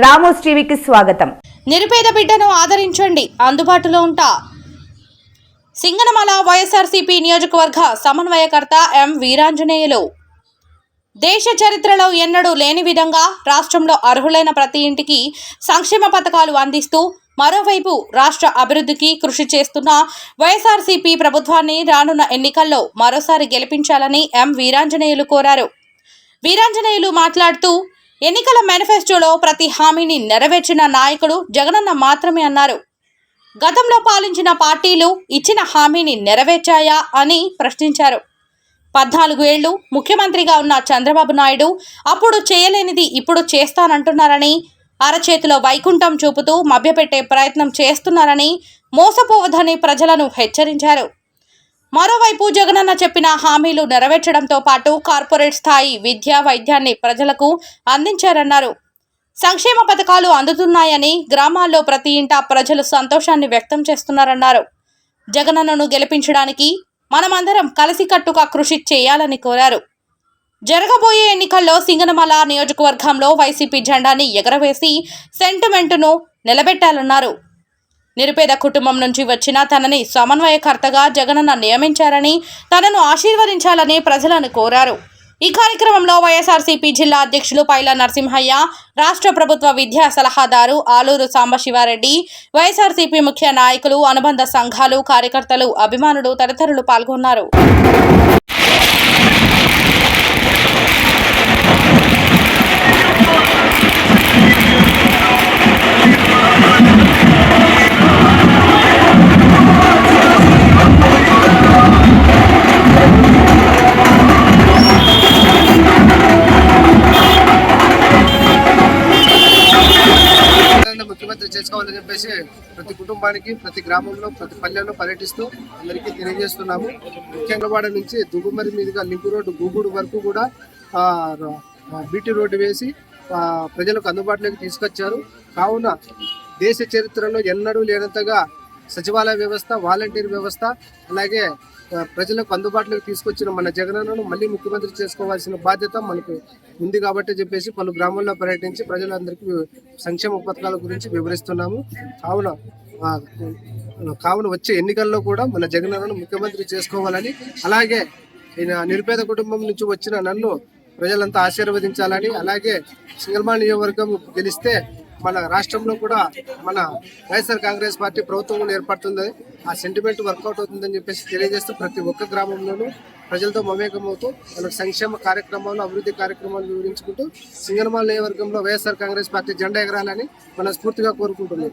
Ramos టీవీకి స్వాగతం. నిరుపేద బిడ్డను ఆదరించండి. అందుబాటులో ఉంటా. సింగనమల వైఎస్ఆర్సీపీ నియోజకవర్గ సమన్వయకర్త ఎం వీరాంజనేయులు. దేశ చరిత్రలో ఎన్నడూ లేని విధంగా రాష్ట్రంలో అర్హులైన ప్రతి ఇంటికి సంక్షేమ పథకాలు అందిస్తూ మరోవైపు రాష్ట్ర అభివృద్ధికి కృషి చేస్తున్న వైఎస్ఆర్సీపీ ప్రభుత్వాన్ని రానున్న ఎన్నికల్లో మరోసారి గెలిపించాలని ఎం వీరాంజనేయులు కోరారు. వీరాంజనేయులు మాట్లాడుతూ ఎన్నికల మేనిఫెస్టోలో ప్రతి హామీని నెరవేర్చిన నాయకుడు జగనన్న మాత్రమే అన్నారు. గతంలో పాలించిన పార్టీలు ఇచ్చిన హామీని నెరవేర్చాయా అని ప్రశ్నించారు. పద్నాలుగు ఏళ్ళు ముఖ్యమంత్రిగా ఉన్న చంద్రబాబు నాయుడు అప్పుడు చేయలేనిది ఇప్పుడు చేస్తానంటున్నారని అరచేతిలో వైకుంఠం చూపుతూ మభ్యపెట్టే ప్రయత్నం చేస్తున్నారని మోసపోవద్దని ప్రజలను హెచ్చరించారు. మరోవైపు జగనన్న చెప్పిన హామీలు నెరవేర్చడంతో పాటు కార్పొరేట్ స్థాయి విద్యా వైద్యాన్ని ప్రజలకు అందించారన్నారు. సంక్షేమ పథకాలు అందుతున్నాయని గ్రామాల్లో ప్రతి ఇంటా ప్రజలు సంతోషాన్ని వ్యక్తం చేస్తున్నారన్నారు. జగనన్నను గెలిపించడానికి మనమందరం కలిసికట్టుగా కృషి చేయాలని కోరారు. జరగబోయే ఎన్నికల్లో సింగనమల నియోజకవర్గంలో వైసీపీ జెండాని ఎగరవేసి సెంటిమెంటును నిలబెట్టాలన్నారు. నిరుపేద కుటుంబం నుంచి వచ్చిన తనని సమన్వయకర్తగా జగనన్న నియమించారని తనను ఆశీర్వదించాలని ప్రజలను కోరారు. ఈ కార్యక్రమంలో వైఎస్ఆర్సీపీ జిల్లా అధ్యక్షులు పైల నరసింహయ్య రాష్ట్ర ప్రభుత్వ విద్యా సలహాదారు ఆలూరు సాంబశివారెడ్డి వైఎస్ఆర్సీపీ ముఖ్య నాయకులు అనుబంధ సంఘాలు కార్యకర్తలు అభిమానులు తదితరులు పాల్గొన్నారు. ముఖ్యమంత్రి చేసుకోవాలని చెప్పేసి ప్రతి కుటుంబానికి ప్రతి గ్రామంలో ప్రతి పల్లెల్లో పర్యటిస్తూ అందరికీ తెలియజేస్తున్నాము. ముఖ్యంగా నుంచి దుగుమరి మీదుగా లింకు రోడ్డు గూగుడు వరకు కూడా బీటీ రోడ్డు వేసి ప్రజలకు అందుబాటులోకి తీసుకొచ్చారు. కావున దేశ చరిత్రలో ఎన్నడూ లేనంతగా సచివాలయ వ్యవస్థ వాలంటీర్ వ్యవస్థ అలాగే ప్రజలకు అందుబాటులోకి తీసుకొచ్చిన మన జగనన్నను మళ్ళీ ముఖ్యమంత్రి చేసుకోవాల్సిన బాధ్యత మనకు ఉంది కాబట్టి చెప్పేసి పలు గ్రామాల్లో పర్యటించి ప్రజలందరికీ సంక్షేమ పథకాల గురించి వివరిస్తున్నాము. కావున కావున వచ్చే ఎన్నికల్లో కూడా మన జగనన్నను ముఖ్యమంత్రి చేసుకోవాలని అలాగే నిరుపేద కుటుంబం నుంచి వచ్చిన నన్ను ప్రజలంతా ఆశీర్వదించాలని అలాగే సింగల్మా నియోజకవర్గం గెలిస్తే మన రాష్ట్రంలో కూడా మన వైఎస్ఆర్ కాంగ్రెస్ పార్టీ ప్రభుత్వం ఏర్పడుతుంది. ఆ సెంటిమెంట్ వర్కౌట్ అవుతుందని చెప్పేసి తెలియజేస్తూ ప్రతి ఒక్క గ్రామంలోనూ ప్రజలతో మమేకమవుతూ మనకు సంక్షేమ కార్యక్రమాలు అభివృద్ధి కార్యక్రమాలు వివరించుకుంటూ సింగనమాల నియోజకవర్గంలో వైఎస్ఆర్ కాంగ్రెస్ పార్టీ జెండా ఎగరాలని మనస్ఫూర్తిగా కోరుకుంటున్నాం.